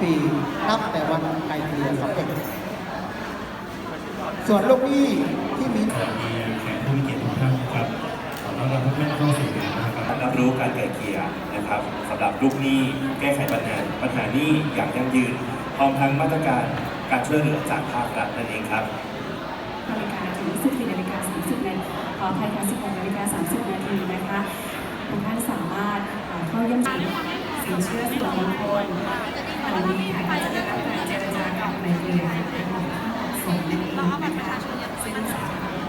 ปี นับแต่วันไกลเกลี่ยสำเร็จส่วนลูกหนี้ที่มีสวัสดีแขกผู้มีเกียรติทุกท่านนะครับขอต้อนรับทุกท่านเข้าสู่งานนะครับรับรู้การไกล่เกลี่ยนะครับสำหรับลูกหนี้แก้ไขปัญหาปัญหาหนี้อย่างยั่งยืนพร้อมทั้งมาตรการการช่วยเหลือจากภาครัฐนั่นเองครับนาฬิกาถึง14นาฬิกา30นาทีขออภัยค่ะ16นาฬิกา30นาทีนะคะทุกท่านสามารถเอ่อเข้าเยี่ยมชม สินเชื่อส่วนบุคคลอันนี้นะคะจะได้รับการเจรจากับในเรือของสมนั่นเองนะคะซึ่งสามารถ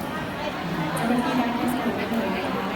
เจ้าหน้าที่ได้ให้สรุปได้เลยนะคะ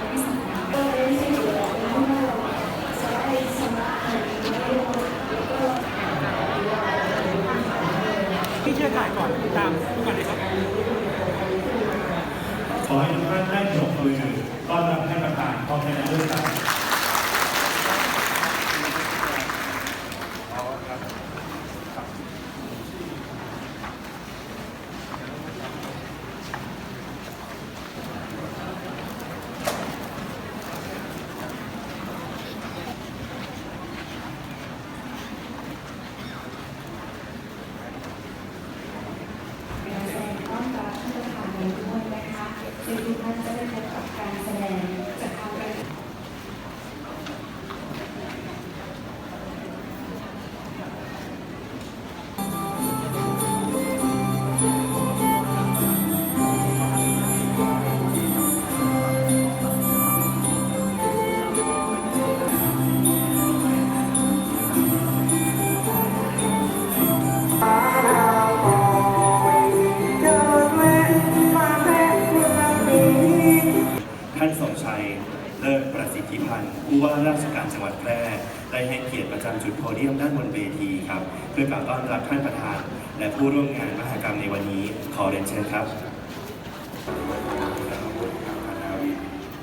ยมด้านบนเวทีครับ เพื่อกล่าวต้อนรับท่านประธาน และผู้ร่วมงานมหกรรมในวันนี้ขอเรียนเชิญครับ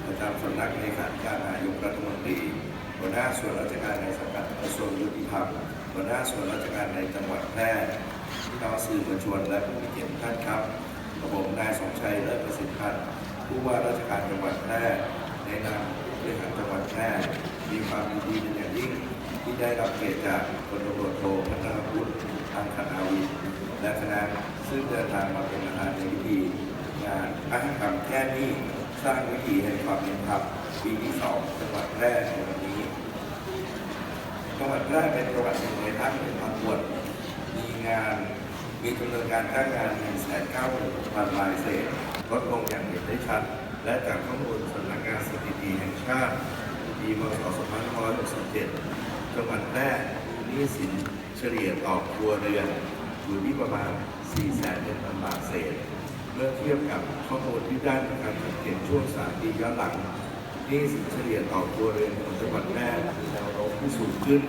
ประจำสำนักเลขาธิการนายกรัฐมนตรีหัวหน้าส่วนราชการในสังกัดกระทรวงยุติธรรมหัวหน้าส่วนราชการในจังหวัดแพร่พี่น้องสื่อมวลชนและผู้มีเกียรติท่านครับกระผมนายสมชัยเลิศประสิทธิ์พันธ์ผู้ว่าราชการจังหวัดแพร่ในนามผู้บริหารจังหวัดแพร่มีความยินดีเป็นอย่างยิ่ง ที่ได้รับเกียรติจากพลตำรวจโทพัฒนพุทธทางคณาวิทย์และคณะซึ่งเดินทางมาเป็นประธานในพิธีงานมหกรรมแค่นี้สร้างวิถีแห่งความเป็นธรรมปีที่สองจังหวัดแพร่ในวันนี้จังหวัดแพร่เป็นจังหวัดหนึ่งในภาคเหนือตอนบนมีงานมีจำนวนการจ้างงาน1 9 0 0 0 0รายเศษลดลงอย่างเห็นได้ชัด และจากข้อมูลสำนักงานสถิติแห่งชาติปีพศ2567 จังหวัดแพร่มีหนี้สินเฉลี่ยต่อครัวเรือนอยู่ที่ประมาณ4แสนเนบาทเศษ เมื่อเทียบกับข้อมูลที่ได้จากการสังเกตช่วง3ปีย้อนหลังหนี้สินเฉลี่ยต่อครัวเรือนของจังหวัดแพร่มีแนวโน้มที่สูงขึ้น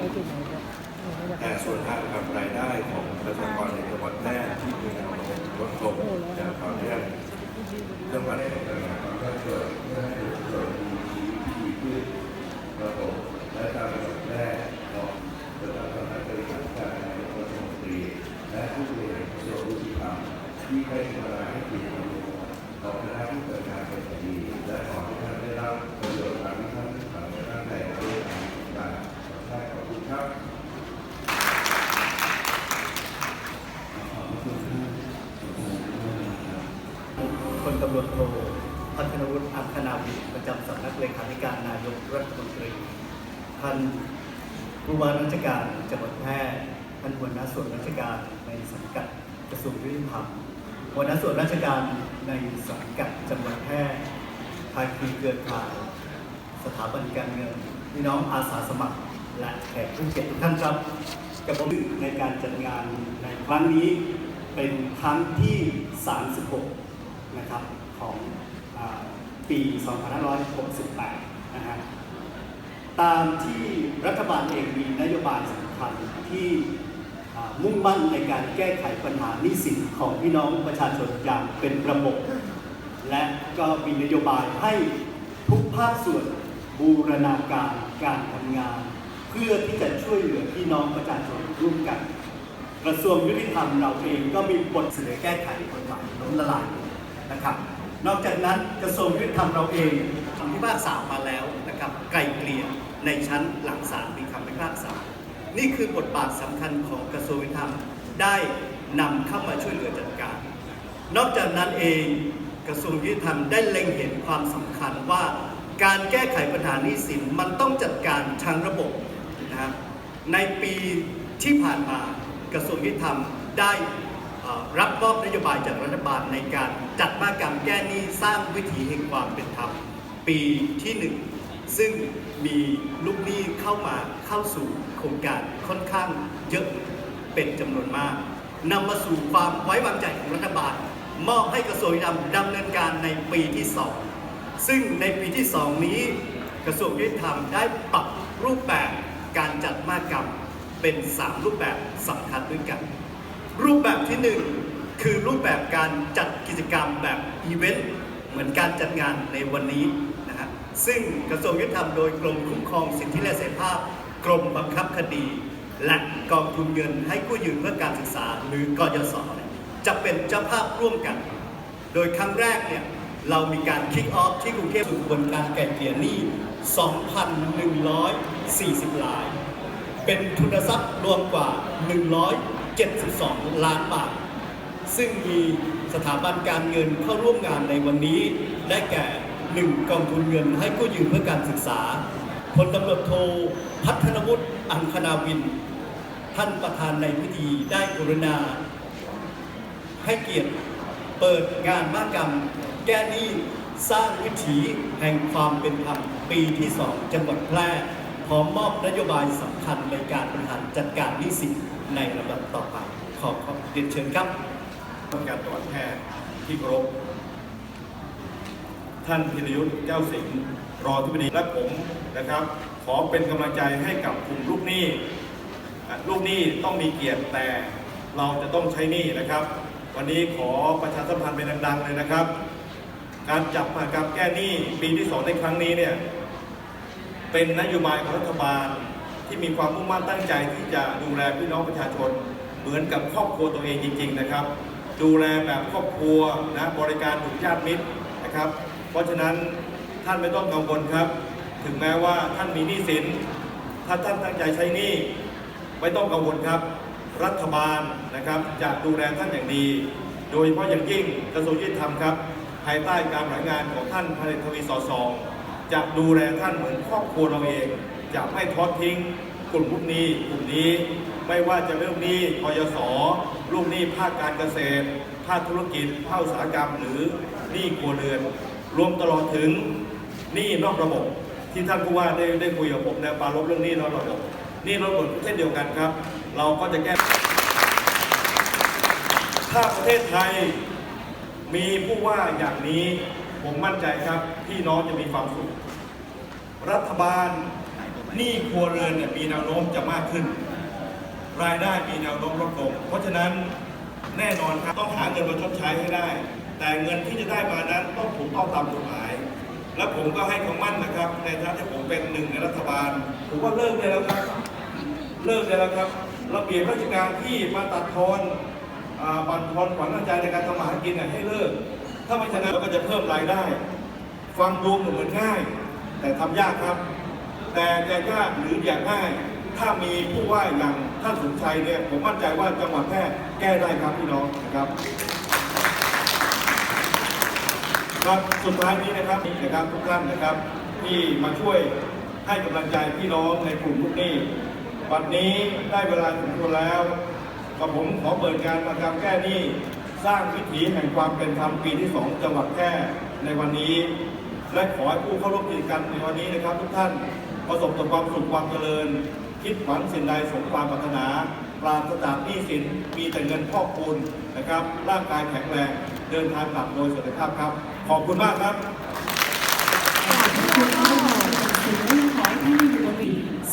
แต่ส่วนทางกับรายได้ของประชากรในจังหวัดแพร่ที่มีแนวโน้มลดลงอย่างต่อเนื่องจังหวัดแพร่ก็เกิดเมื่อเกิดมีชีวิตที่ดีขึ้นระบบและการจังหวัดแพร่ ท่าให้เกียรติเราคณะผู้เกิดการเป็นอย่างดีและขอให้ท่านได้รับประโยชน์ตามที่ท่านทำใด้านใดด้วยการขอบคุณครับพลตำรวจโทพัฒนวุฒิอัคนาวิประจำสำนักเลขาธิการนายกรัฐมนตรีท่าน ผู้ว่าราชการจังหวัดแพร่ท่านหัวหน้าส่วนราชการในสังกัดกระทรวงยุติธรรมหัวหน้าส่วนราชการในสังกัดจังหวัดแพร่ภาคีเครือข่ายสถาบันการเงินพี่น้องอาสาสมัคร และแขกผู้เกียรติทุกท่านครับกับผมในการจัดงานในครั้งนี้เป็นครั้งที่ 36 นะครับของอปี 2568 นะฮะ ตามที่รัฐบาลเองมีนโยบายสำคัญที่มุ่งมั่นในการแก้ไขปัญหาหนี้สินของพี่น้องประชาชนอย่างเป็นระบบ และก็มีนโยบายให้ทุกภาคส่วนบูรณาการการทำงาน เพื่อที่จะช่วยเหลือพี่น้องประชาชนร่วมกัน กระทรวงยุติธรรมเราเองก็มีบทเสนอแก้ไขกฎหมายล้มละลายนะครับ นอกจากนั้นกระทรวงยุติธรรมเราเองทำที่พากษามาแล้ว นะครับไกลเกลี่ยในชั้นหลังศาลมีคำพิพากษา นี่คือบทบาทสำคัญของกระทรวงยุติธรรมได้นำเข้ามาช่วยเหลือจัดการ นอกจากนั้นเองกระทรวงยุติธรรมได้เล็งเห็นความสำคัญว่าการแก้ไขปัญหาหนี้สินมันต้องจัดการทางระบบนะครับในปีที่ผ่านมากระทรวงยุติธรรมได้รับมอบนโยบายจากรัฐบาลในการจัดมาตรกรรแก้หนี้สร้างวิถีแห่งความเป็นธรรมปีที่หนึ่ง ซึ่งมีลูกหนี้เข้ามาเข้าสู่โครงการค่อนข้างเยอะเป็นจำนวนมากนำมาสู่ความไว้วางใจของรัฐบาล มอบให้กระทรวงยุติธรรมดำเนินการในปีที่ 2 ซึ่งในปีที่ 2 นี้ กระทรวงยุติธรรมได้ปรับรูปแบบการจัดมากรรมเป็น 3 รูปแบบสำคัญด้วยกัน รูปแบบที่ 1 คือรูปแบบการจัดกิจกรรมแบบอีเวนต์เหมือนการจัดงานในวันนี้ ซึ่งกระทรวงยุติธรรมโดยกรมคุ้มครองสิทธิและเสรีภาพ กรมบังคับคดี และกองทุนเงินให้กู้ยืมเพื่อการศึกษาหรือกยศจะเป็นเจ้าภาพร่วมกัน โดยครั้งแรกเนี่ยเรามีการคิกออฟที่กรุงเทพสู่กระบวนการแก่เกลี่ยหนี้ 2,140 ล้าน เป็นทุนทรัพย์รวมกว่า 172 ล้านบาท ซึ่งมีสถาบันการเงินเข้าร่วมงานในวันนี้ ได้แก่ 1. กองทุนเงินให้กู้ยืมเพื่อการศึกษาพลตำรวจโทพัฒนวุฒิอังคณาวิน ท่านประธานในพิธีได้กรุณา ให้เกียรติเปิดงานมากรรม แก้หนี้สร้างวิถีแห่งความเป็นธรรมปีที่2จังหวัดแพร่พร้อมมอบนโยบายสำคัญในการบริหารจัดการหนี้สินในลำดับต่อไปขอขอบเรียนเชิญครับการตรวจแพทย์ที่ครพ ท่านพิรยุทธ์แก้วสิงห์รองที่ปดีและผมนะครับ ขอเป็นกำลังใจให้กับกลุ่มลูกหนี้ลูกหนี้ต้องมีเกียรติแต่เราจะต้องใช้หนี้นะครับ วันนี้ขอประชาสัมพันธ์เป็นดังๆเลยนะครับ การจับมหากรรมแก้หนี้ปีที่สองในครั้งนี้เนี่ยเป็นนโยบายของรัฐบาลที่มีความมุ่งมั่นตั้งใจที่จะดูแลพี่น้องประชาชน เหมือนกับครอบครัวตัวเองจริง ๆ นะครับ ดูแลแบบครอบครัวนะบริการถึงญาติมิตรนะครับ เพราะฉะนั้นท่านไม่ต้องกังวลครับ ถึงแม้ว่าท่านมีหนี้สิน ถ้าท่านตั้งใจใช้หนี้ไม่ต้องกังวลครับ รัฐบาลนะครับจะดูแลท่านอย่างดี โดยเฉพาะอย่างยิ่งกระทรวงยุติธรรมครับ ภายใต้การริหารงานของท่านพลเอกทวีสอสองจะดูแลท่านเหมือนครอบครัวเราเอง จะไม่ทอดทิ้งกลุ่มลูกหนี้กลุ่มนี้ไม่ว่าจะเรื่องหนี้กยศลูกหนี้ภาคการเกษตร ภาคธุรกิจภาคอุตสาหกรรม หรือหนี้ครัวเรือน รวมตลอดถึงหนี้นอกระบบ ที่ท่านผู้ว่าได้ได้คุยกับผมในปรารบเรื่องหนี้นอกระบบหนี้นอกระบบเช่นเดียวกันครับ เราก็จะแก้ ถ้าประเทศไทยมีผู้ว่าอย่างนี้ผมมั่นใจครับพี่น้องจะมีความสุข รัฐบาลหนี้ครัวเรือนเนี่ยมีแนวโน้มจะมากขึ้น รายได้มีแนวโน้มลดลง เพราะฉะนั้นแน่นอนครับต้องหาเงินมาชดใช้ให้ได้ แต่เงินที่จะได้มานั้นต้องถูกต้องตามกฎหมาย และผมก็ให้คำมั่นนะครับ ในฐานะที่ผมเป็นหนึ่งในรัฐบาลผมว่าเลิกได้แล้วครับเลิกได้แล้วครับระเบียบราชการที่มาตัดทอนบัตรทอนขวัญน้ำใจในการทำมาหากินให้เลิก ถ้าไม่ฉะนั้นเราก็จะเพิ่มรายได้ ฟังดูเหมือนง่าย แต่ทำยากครับ แต่จะยากหรืออย่างง่าย ถ้ามีผู้ว่าอย่างท่านสมชัยเนี่ยผมมั่นใจว่าจังหวัดแพร่แก้ได้ครับพี่น้องนะครับ ครับสุดท้ายนี้นะครับนี่นะครับทุกท่านนะครับ ที่มาช่วยให้กำลังใจพี่น้องในกลุ่มลูกหนี้วันนี้ได้เวลาถึงตัวแล้วกับผมขอเปิดงานประกรรมแก้หนี้สร้างวิถีแห่งความเป็นธรรมปีที่ 2 จังหวัดแพร่ในวันนี้ และขอให้ผู้เข้าร่วมกิจกรรมในวันนี้นะครับ ทุกท่านประสบแต่ความสุขความเจริญ คิดหวังสิ่งใดสมความปรารถนาปราศจากหนี้สินมีแต่เงินพอกพูนนะครับ ร่างกายแข็งแรงเดินทางกลับโดยสวัสดิภาพครับ ขอบคุณมากครับ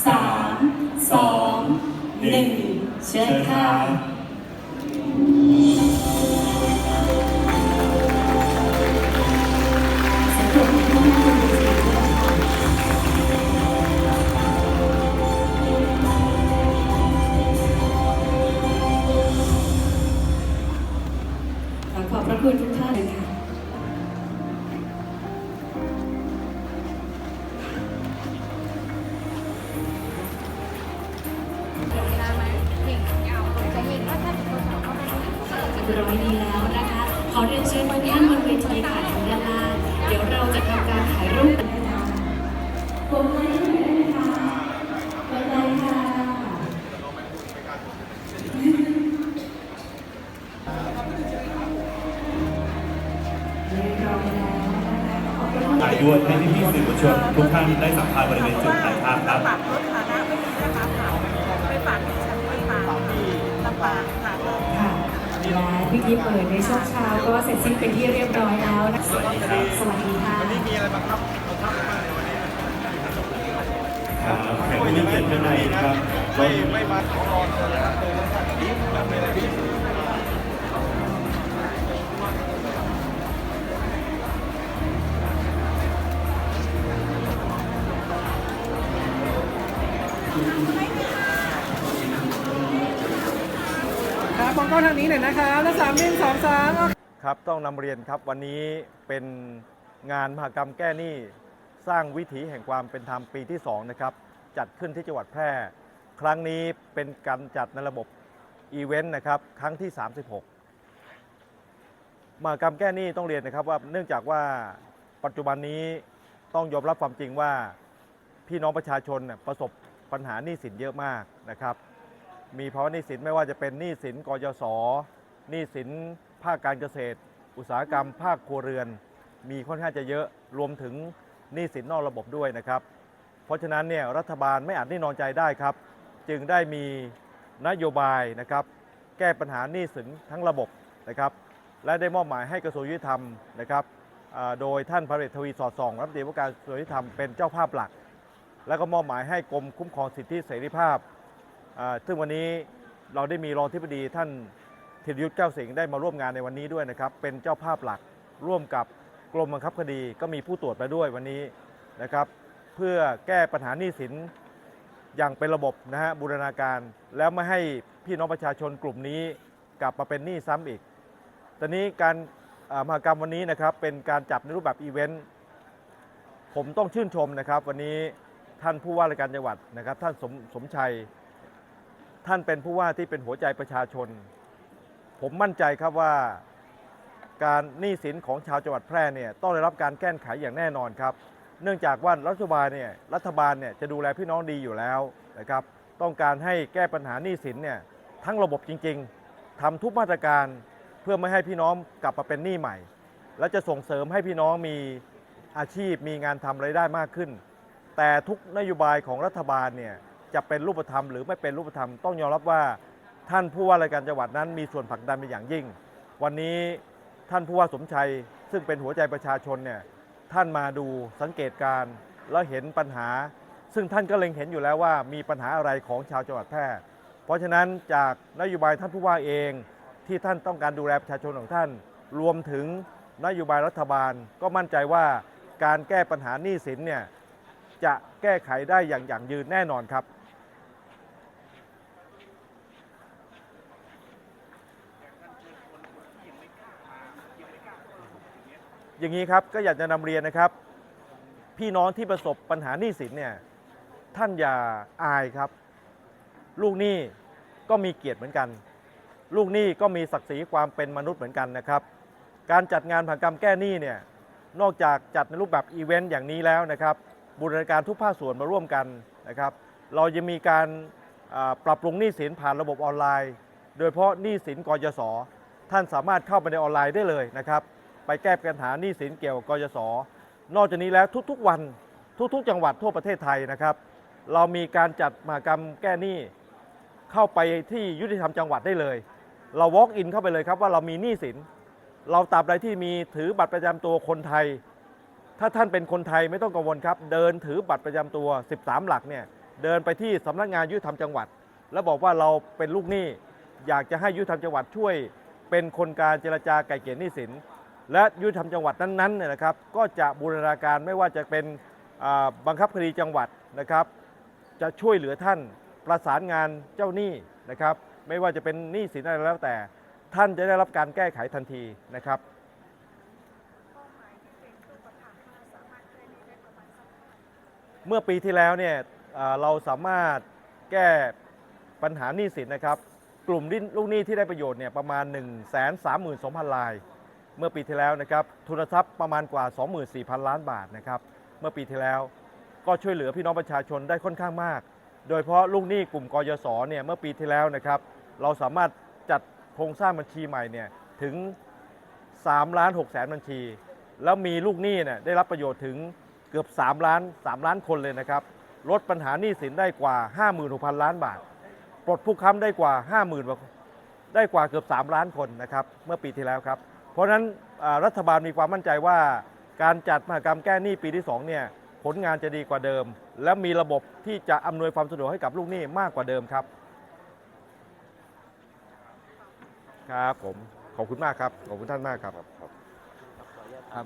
สามสองหนึ่งเชิญค่ะ ร้อยดีแล้วนะคะ ขอเรียนเชิญทุกท่านบนเวทีค่ะทางด้านล่างเดี๋ยวเราจะทำการถ่ายรูปกันนะคะผมไลค์ให้หน่อยได้ไหมคะไว้ไลค์ค่ะเรียบร้อยแล้วนะคะขอบคุณถ่ายด้วยให้พี่ๆสื่อมวลชนทุกท่านได้สัมภาษณ์บริเวณจุดถ่ายภาพครับ ฝากรถฐานะไม่มีนะคะฝากไปฝากที่ฉันไม่ฝากที่ลำปางค่ะค่ะ และพิธีเปิดในช่วงเช้าก็เสร็จสิ้นเป็นที่เรียบร้อยแล้วนะคะสวัสดีครับสวัสดีค่ะไรบ้างครับแขกผู้มีเกียรติท่านใดนะครับไม่ไม่มาขอรอนเลยครับมอง กล้องทางนี้หน่อยนะคะแล้วสามหนึ่งสองสามครับต้องนำเรียนครับวันนี้เป็นงานมหกรรมแก้หนี้สร้างวิถีแห่งความเป็นธรรมปีที่ 2 นะครับ จัดขึ้นที่จังหวัดแพร่ ครั้งนี้เป็นการจัดในระบบอีเวนต์นะครับ ครั้งที่ 36มหกรรมแก้หนี้ต้องเรียนนะครับว่าเนื่องจากว่าปัจจุบันนี้ต้องยอมรับความจริงว่าพี่น้องประชาชนประสบปัญหาหนี้สินเยอะมากนะครับ มีภาวะหนี้สินไม่ว่าจะเป็นหนี้สินกยศหนี้สินภาคการเกษตร อุตสาหกรรม ภาคครัวเรือน มีค่อนข้างจะเยอะรวมถึงหนี้สินนอกระบบด้วยนะครับ เพราะฉะนั้นเนี่ยรัฐบาลไม่อาจนิ่งนอนใจได้ครับ จึงได้มีนโยบายนะครับ แก้ปัญหาหนี้สินทั้งระบบนะครับ และได้มอบหมายให้กระทรวงยุติธรรมนะครับโดยท่านพระเดชทวีสอดส่องรัฐมนตรีว่าการกระทรวงยุติธรรมเป็นเจ้าภาพหลัก แล้วก็มอบหมายให้กรมคุ้มครองสิทธิเสรีภาพ ซึ่งวันนี้เราได้มีรองที่ปดีท่านธีรยุทธ์แก้วสิงห์ได้มาร่วมงานในวันนี้ด้วยนะครับ เป็นเจ้าภาพหลักร่วมกับกรมบังคับคดีก็มีผู้ตรวจไปด้วยวันนี้นะครับ เพื่อแก้ปัญหาหนี้สินอย่างเป็นระบบนะฮะบูรณาการแล้วไม่ให้พี่น้องประชาชนกลุ่มนี้กลับมาเป็นหนี้ซ้ำอีก ตอนนี้การมหากรรมวันนี้นะครับเป็นการจับในรูปแบบอีเวนต์ผมต้องชื่นชมนะครับ วันนี้ท่านผู้ว่าราชการจังหวัดนะครับ ท่านสมสมชัย ท่านเป็นผู้ว่าที่เป็นหัวใจประชาชน ผมมั่นใจครับว่าการหนี้สินของชาวจังหวัดแพร่เนี่ยต้องได้รับการแก้ไขอย่างแน่นอนครับ เนื่องจากว่ารัฐบาลเนี่ยรัฐบาลเนี่ยจะดูแลพี่น้องดีอยู่แล้วนะครับ ต้องการให้แก้ปัญหาหนี้สินเนี่ยทั้งระบบจริง ๆทำทุกมาตรการเพื่อไม่ให้พี่น้องกลับมาเป็นหนี้ใหม่ และจะส่งเสริมให้พี่น้องมีอาชีพมีงานทำรายได้มากขึ้น แต่ทุกนโยบายของรัฐบาลเนี่ย จะเป็นรูปธรรมหรือไม่เป็นรูปธรรมต้องยอมรับว่าท่านผู้ว่าราชการจังหวัดนั้นมีส่วนผลักดันเป็นอย่างยิ่ง วันนี้ท่านผู้ว่าสมชัย ซึ่งเป็นหัวใจประชาชนเนี่ยท่านมาดูสังเกตการ์แล้วเห็นปัญหา ซึ่งท่านก็เล็งเห็นอยู่แล้วว่ามีปัญหาอะไรของชาวจังหวัดแพร่เพราะฉะนั้นจากนโยบายท่านผู้ว่าเองที่ท่านต้องการดูแลประชาชนของท่าน รวมถึงนโยบายรัฐบาลก็มั่นใจว่าการแก้ปัญหาหนี้สินเนี่ยจะแก้ไขได้อย่างอย่างยืนแน่นอนครับ อย่างนี้ครับก็อยากจะนำเรียนนะครับ พี่น้องที่ประสบปัญหาหนี้สินเนี่ยท่านอย่าอายครับ ลูกหนี้ก็มีเกียรติเหมือนกัน ลูกหนี้ก็มีศักดิ์ศรีความเป็นมนุษย์เหมือนกันนะครับ การจัดงานผ่ากรรมแก้หนี้เนี่ยนอกจากจัดในรูปแบบอีเวนต์อย่างนี้แล้วนะครับบูรณาการทุกภาคส่วนมาร่วมกันนะครับ เราจะมีการปรับปรุงหนี้สินผ่านระบบออนไลน์ โดยเฉพาะหนี้สินกยศท่านสามารถเข้าไปในออนไลน์ได้เลยนะครับ ไปแก้ปัญหาหนี้สินเกี่ยวกับกยศนอกจากนี้แล้วทุกๆวันทุกๆ จังหวัดทั่วประเทศไทยนะครับ เรามีการจัดมหกรรมแก้หนี้เข้าไปที่ยุติธรรมจังหวัดได้เลย เรา walk in เข้าไปเลยครับว่าเรามีหนี้สิน เราตราบใดที่มีถือบัตรประจำตัวคนไทย ถ้าท่านเป็นคนไทยไม่ต้องกังวลครับ เดินถือบัตรประจำตัว 13 หลักเนี่ยเดินไปที่สำนักงานยุติธรรมจังหวัด แล้วบอกว่าเราเป็นลูกหนี้อยากจะให้ยุติธรรมจังหวัดช่วย เป็นคนการเจรจาไกล่เกลี่ยหนี้สิน และยุติธรรมจังหวัดนั้นๆเนี่ยนะครับก็จะบูรณาการไม่ว่าจะเป็นบังคับคดีจังหวัดนะครับ จะช่วยเหลือท่านประสานงานเจ้าหนี้นะครับ ไม่ว่าจะเป็นหนี้สินอะไรแล้วแต่ ท่านจะได้รับการแก้ไขทันทีนะครับเมื่อปีที่แล้วเนี่ยเอ่อเราสามารถแก้ปัญหาหนี้สินนะครับ กลุ่มลูกหนี้ที่ได้ประโยชน์เนี่ยประมาณ 1 3 2 0 0 0 ราย เมื่อปีที่แล้วนะครับทุนทรัพย์ประมาณกว่า 24,000 ล้านบาทนะครับเมื่อปีที่แล้วก็ช่วยเหลือพี่น้องประชาชนได้ค่อนข้างมาก โดยเฉพาะลูกหนี้กลุ่มกยศเนี่ยเมื่อปีที่แล้วนะครับเราสามารถจัดโครงสร้างบัญชีใหม่เนี่ยถึง3ล้าน6แสนบัญชี แล้วมีลูกหนี้เนี่ยได้รับประโยชน์ถึงเกือบ 3 ล้าน 3 ล้านคนเลยนะครับลดปัญหาหนี้สินได้กว่า 56,000 ล้านบาท ปลดผู้ค้ำได้กว่า 50,000ได้กว่าเกือบ 3 ล้านคนนะครับเมื่อปีที่แล้วครับ เพราะฉะนั้นรัฐบาลมีความมั่นใจว่าการจัดมหกรรมแก้หนี้ปีที่2เนี่ยผลงานจะดีกว่าเดิม และมีระบบที่จะอำนวยความสะดวกให้กับลูกหนี้มากกว่าเดิมครับ ครับผมขอบคุณมากครับขอบคุณท่านมากครับครับ